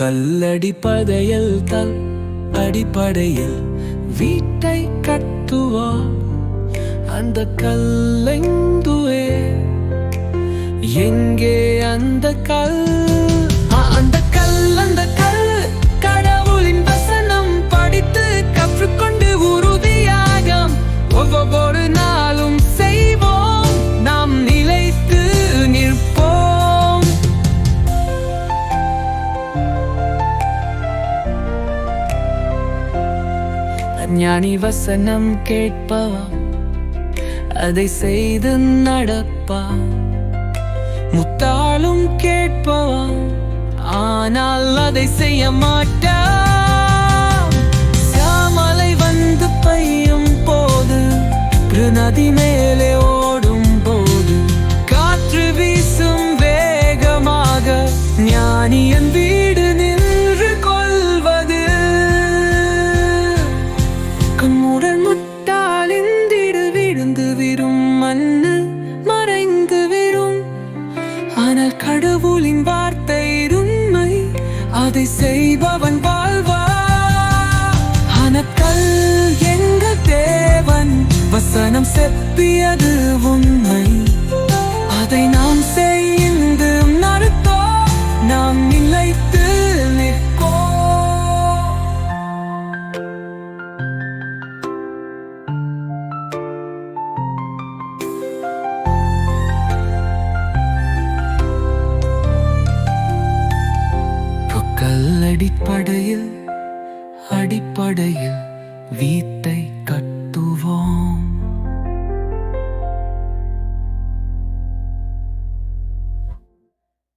கல்லடிப்பதையில் தன் அடிப்படையில் வீட்டை கட்டுவோம் அந்த கல்லைந்துவே. எங்கே அந்த கல் ஞானி வசனம் கேட்பா அதை செய்து நடப்பா. முத்தாளும் கேட்பா ஆனால் அதை செய்ய மாட்டா. சாமலை வந்து பெய்யும் போது நதி மேலே ஓடும் போது காற்று வீசும் வேகமாக ஞானியன் வீடு கடவுளின் வார்த்தை உண்மை அதை செய்பவன் வாழ்வா? அனக்கல் எங்க தேவன்? வசனம் செப்பியது உண்மை. அடிப்படையில் அடிப்படையில் வீட்டை கட்ட